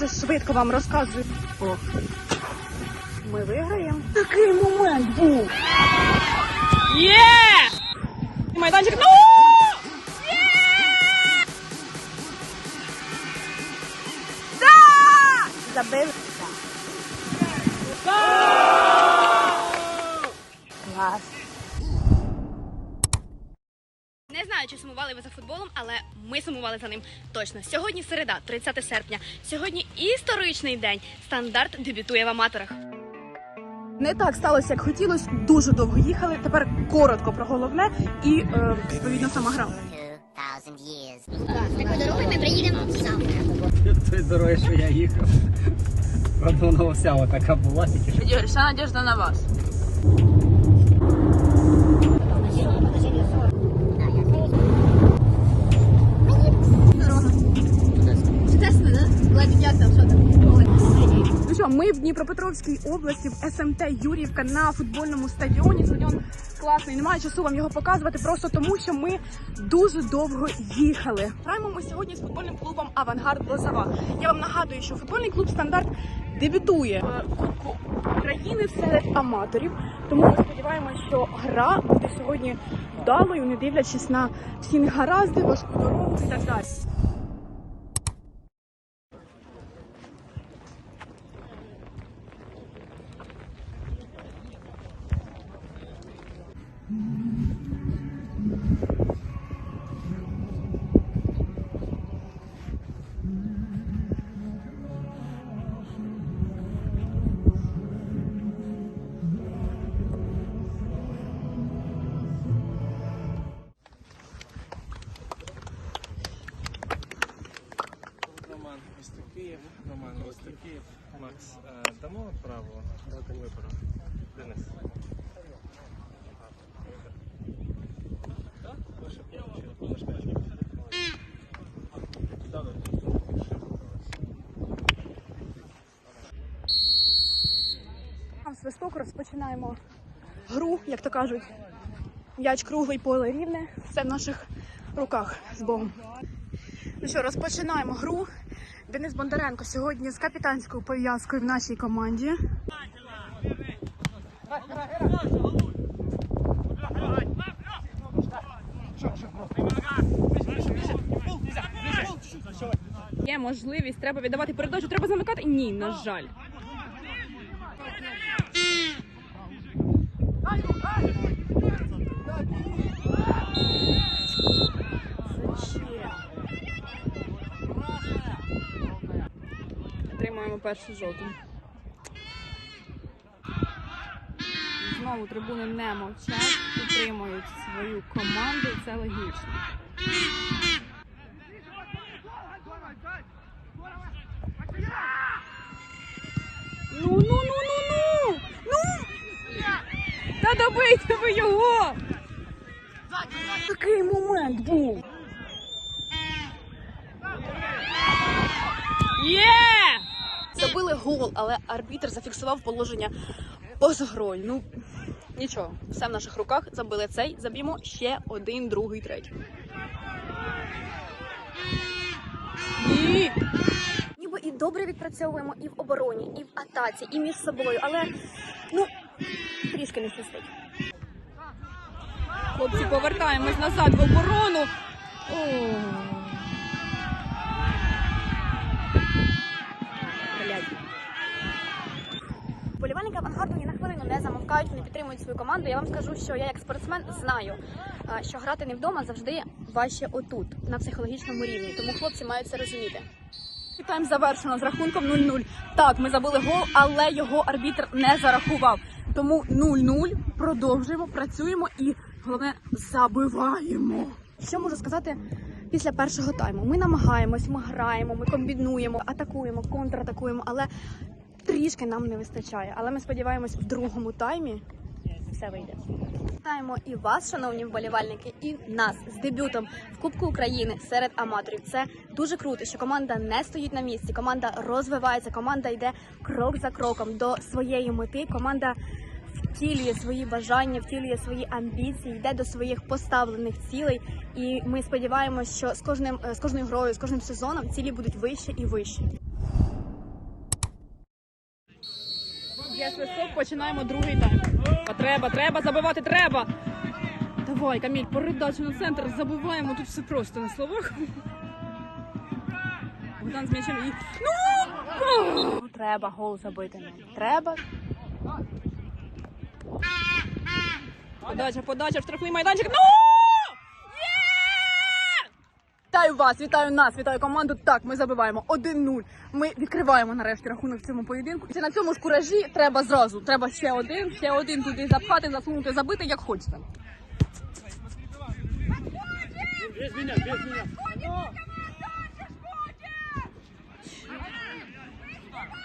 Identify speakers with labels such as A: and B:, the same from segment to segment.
A: дуже швидко вам розказую. О, ми виграємо. Такий момент був. Є! Майданчик. Ну! Да! Забили. Клас.
B: Не знаю, чи сумували за футболом, але ми сумували за ним точно. Сьогодні середа, 30 серпня. Сьогодні історичний день. Стандарт дебютує в аматорах.
A: Не так сталося, як хотілося. Дуже довго їхали. Тепер коротко про головне і е, відповідно сама гра.
C: 2,000 years.
D: Такою дорогою ми приїдемо завтра.
E: Тої дороги, що я їхав. Правда, вона вся отака була, тільки що
A: вся надіжда на вас. Ну що, ми в Дніпропетровській області в СМТ Юрівка на футбольному стадіоні. Стадіон класний, немає часу вам його показувати, просто тому що ми дуже довго їхали. Граємо ми сьогодні з футбольним клубом Авангард Лозова. Я вам нагадую, що футбольний клуб стандарт дебютує Кубку України серед аматорів. Тому ми сподіваємося, що гра буде сьогодні вдалою, не дивлячись на всі негаразди, важку дорогу і так далі. Розпочинаємо гру, як то кажуть. М'яч круглий, поле рівне. Все в наших руках з Богом. Ну що, розпочинаємо гру. Денис Бондаренко сьогодні з капітанською пов'язкою в нашій команді. Є можливість, треба віддавати передачу, треба замикати. Ні, на жаль. Отримуємо першу жовту. Знову трибуни не мовчать, підтримують свою команду, це логічно. Ну, ну, ну! Ну! Та добийте ви його! Такий момент був. Є! Забили гол, але арбітр зафіксував положення поза грою. Ну, нічого, все в наших руках. Забили цей, заб'ємо ще один, другий, третій. Ні!
B: Ніби і добре відпрацьовуємо і в обороні, і в атаці, і між собою, але ну трішки не свистить.
A: Хлопці, повертаємось назад в оборону. О.
B: Болівальники авангарду ні на хвилину не замовкають, вони підтримують свою команду. Я вам скажу, що я як спортсмен знаю, що грати не вдома завжди важче отут, на психологічному рівні. Тому хлопці мають це розуміти.
A: Тайм завершено з рахунком 0-0. Так, ми забили гол, але його арбітр не зарахував. Тому 0-0. Продовжуємо, працюємо і головне забиваємо.
B: Що можу сказати після першого тайму? Ми намагаємось, ми граємо, ми комбінуємо, атакуємо, контратакуємо, але трішки нам не вистачає. Але ми сподіваємось, в другому таймі все вийде. Вітаємо і вас, шановні вболівальники, і нас з дебютом в Кубку України серед аматорів. Це дуже круто, що команда не стоїть на місці. Команда розвивається, команда йде крок за кроком до своєї мети. Команда втілює свої бажання, втілює свої амбіції, йде до своїх поставлених цілей. І ми сподіваємося, що з кожним з кожною грою, з кожним сезоном цілі будуть вище і вище.
F: Є свисток, починаємо другий тайм. Треба, треба, забивати треба. Давай, Каміль, передачу на центр, забиваємо тут все просто на словах. Богдан з м'ячем і. Ну! Треба гол забити нам. Треба. Подача, подача, в штрафний майданчик. Ну! Вітаю вас, вітаю нас, вітаю команду. Так, ми забиваємо 1-0. Ми відкриваємо нарешті рахунок в цьому поєдинку. І на цьому ж куражі треба зразу. Треба ще один, ще один туди запхати, засунути, забити, як хочете.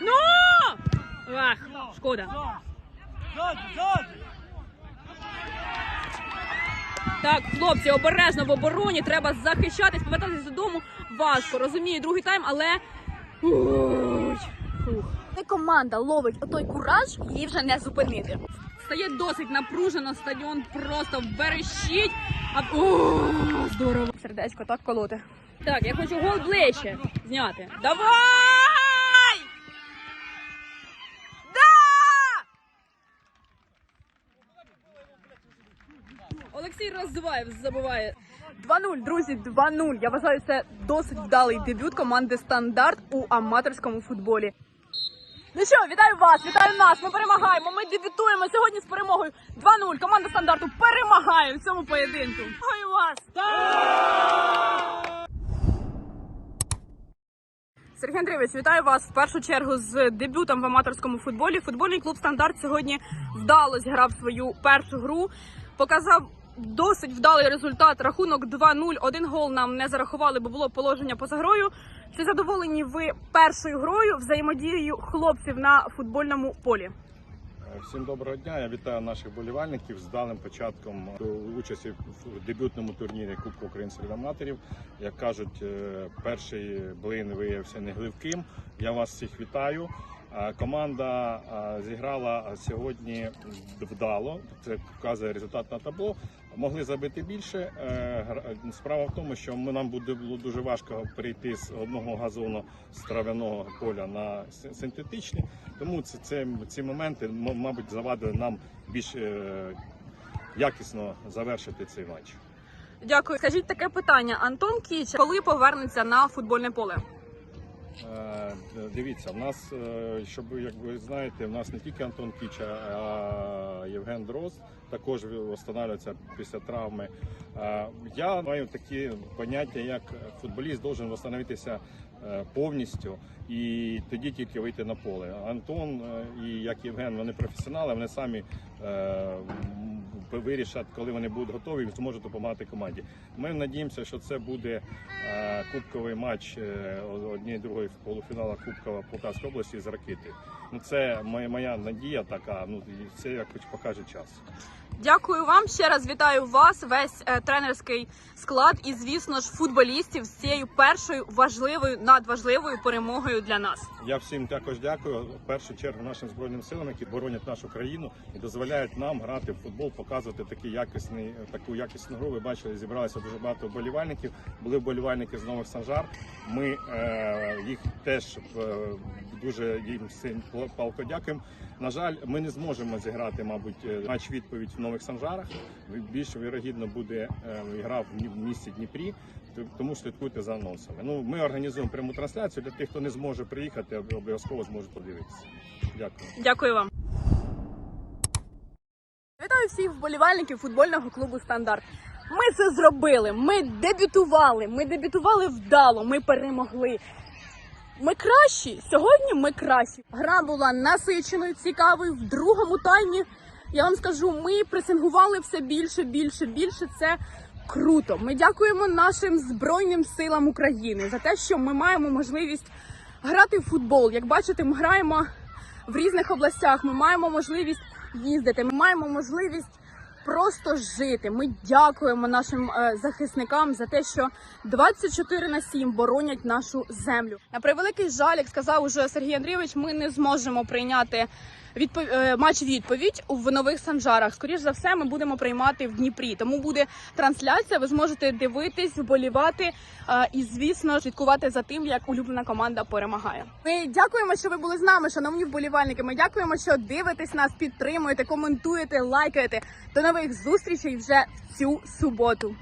F: Ну! Ах, шкода. Так, хлопці, обережно в обороні, треба захищатись, повертатись додому. Важко, розумію, другий тайм, але. Ой, фух.
A: Коли команда ловить отой кураж, її вже не зупинити.
F: Стає досить напружено, стадіон просто верещить. А... О, здорово.
A: Сердечко так колоти.
F: Так, я хочу гол ближче зняти. Давай! Олексій Роздуваєв забиває.
A: 2-0, друзі, 2-0. Я вважаю, це досить вдалий дебют команди Стандарт у аматорському футболі. Ну що, вітаю вас, вітаю нас. Ми перемагаємо. Ми дебютуємо сьогодні з перемогою 2-0. Команда стандарту перемагає в цьому поєдинку. Ой вас! Сергій Андрійович, вітаю вас в першу чергу з дебютом в аматорському футболі. Футбольний клуб Стандарт сьогодні вдало зіграв свою першу гру, показав досить вдалий результат. Рахунок 2-0. Один гол нам не зарахували, бо було положення поза грою. Чи задоволені ви першою грою взаємодією хлопців на футбольному полі?
G: Всім доброго дня. Я вітаю наших болівальників з даним початком до участі в дебютному турнірі Кубку України серед аматорів. Як кажуть, е, перший блин виявився негливким. Я вас всіх вітаю. Е, Команда е, зіграла сьогодні вдало. Це показує результат на табло. Могли забити більше. Е, Справа в тому, що ми нам буде було дуже важко перейти з одного газону з трав'яного поля на синтетичний. Тому це, це ці моменти, мабуть, завадили нам більш якісно завершити цей матч.
A: Дякую. Скажіть таке питання: Антон Кіч, коли повернеться на футбольне поле?
G: Е, Дивіться, в нас, е, щоб як ви знаєте, в нас не тільки Антон Кіча, а Євген Дрозд також встановлюється після травми. Е, Я маю такі поняття, як футболіст должен встановитися повністю і тоді тільки вийти на поле. Антон і як Євген, вони професіонали, вони самі вирішать, коли вони будуть готові, зможуть допомагати команді. Ми надіємося, що це буде е, кубковий матч е, однієї другої полуфіналу Кубкова Полтавської області з ракети. Ну це моя, надія така. Ну це це якось покаже час.
A: Дякую вам ще раз. Вітаю вас, весь е, тренерський склад і, звісно ж, футболістів з цією першою важливою надважливою перемогою для нас.
G: Я всім також дякую. В першу чергу нашим збройним силам, які боронять нашу країну і дозволяють нам грати в футбол, показувати такий якісний, таку якісну гру. Ви бачили, зібралося дуже багато вболівальників. Були вболівальники з нових Санжар. Ми е, їх теж е, дуже їм сильно палко дякуємо. На жаль, ми не зможемо зіграти, мабуть, е, матч відповідь в нових Санжарах. Більш вірогідно буде е, гра в місті Дніпрі. Тому слідкуйте за анонсами. Ну ми організуємо пряму трансляцію для тих, хто не зможе приїхати, обов'язково зможуть подивитися. Дякую.
A: Дякую вам. Вітаю всіх вболівальників футбольного клубу Стандарт. Ми це зробили. Ми дебютували. Ми дебютували вдало. Ми перемогли. Ми кращі. Сьогодні ми кращі. Гра була насиченою, цікавою. В другому таймі я вам скажу, ми пресингували все більше, більше, більше. Це круто. Ми дякуємо нашим збройним силам України за те, що ми маємо можливість грати в футбол. Як бачите, ми граємо в різних областях. Ми маємо можливість їздити. Ми маємо можливість просто жити. Ми дякуємо нашим е, захисникам за те, що 24 на 7 боронять нашу землю. На превеликий жаль, як сказав уже Сергій Андрійович, ми не зможемо прийняти відпов... е, матч відповідь в нових санжарах. Скоріш за все, ми будемо приймати в Дніпрі. Тому буде трансляція. Ви зможете дивитись, вболівати е, і, звісно, слідкувати за тим, як улюблена команда перемагає. Ми дякуємо, що ви були з нами, шановні вболівальники. Ми дякуємо, що дивитесь нас, підтримуєте, коментуєте, лайкаєте. До нових зустрічей вже в цю суботу.